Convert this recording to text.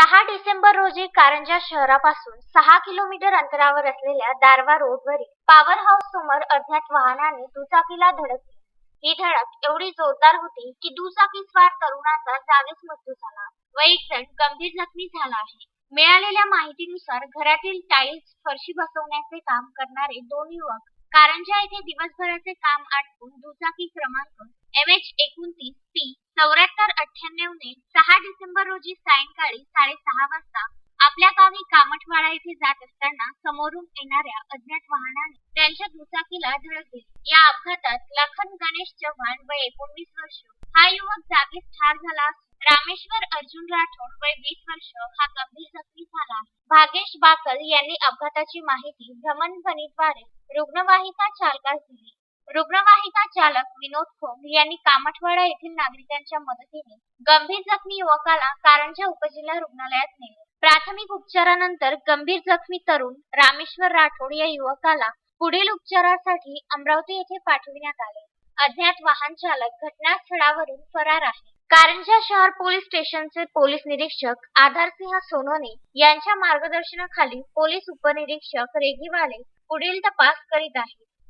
दहा डिसेंबर रोजी कारंजा शहरापासून सहा किलोमीटर अंतरावर असलेल्या दारवा रोडवरील पॉवर हाऊस समोर अज्ञात वाहनाने दुचाकीला धडकली ही धडक एवढी जोरदार होती की दुचाकी स्वार तरुणाचा जागीच मृत्यू झाला व एक जण गंभीर जखमी झाला आहे. मिळालेल्या माहितीनुसार घरातील टाईल्स फरशी बसवण्याचे काम करणारे दोन युवक कारंजा येथे दिवसभराचे काम आटपून दुचाकी क्रमांक एम एच एकोणतीस पी चौऱ्याहत्तर अठ्ठ्याण्णवने सहा डिसेंबर रोजी सायंकाळी साडेसहा वाजता आपल्या गावी कामठवाडा येथे जात असताना समोरून येणाऱ्या अज्ञात वाहनाने त्यांच्या दुचाकीला धडक दिली. या अपघातात लखन गणेश चव्हाण वय एकोणवीस वर्ष हा युवक जागीच ठार झाला असून रामेश्वर अर्जुन राठोड वय वीस वर्ष हा गंभीर जखमी झाला भागेश बाकल यांनी अपघाताची माहिती भ्रमणध्वनीद्वारे रुग्णवाहिका चालकास दिली. रुग्णवाहिका चालक विनोद खोंग यांनी कामठवाडा येथील नागरिकांच्या मदतीने गंभीर जखमी युवकाला कारंजा उपजिल्हा रुग्णालयात नेले. प्राथमिक उपचारानंतर गंभीर जखमी तरुण रामेश्वर राठोड या युवकाला पुढील उपचारासाठी अमरावती येथे पाठविण्यात आले. अज्ञात वाहन चालक घटनास्थळावरून फरार आहे. कारंजा शहर पोलीस स्टेशनचे पोलीस निरीक्षक आधारसिंह सोनोने यांच्या मार्गदर्शनाखाली पोलीस उपनिरीक्षक रेगीवाले पुढील तपास करीत आहेत.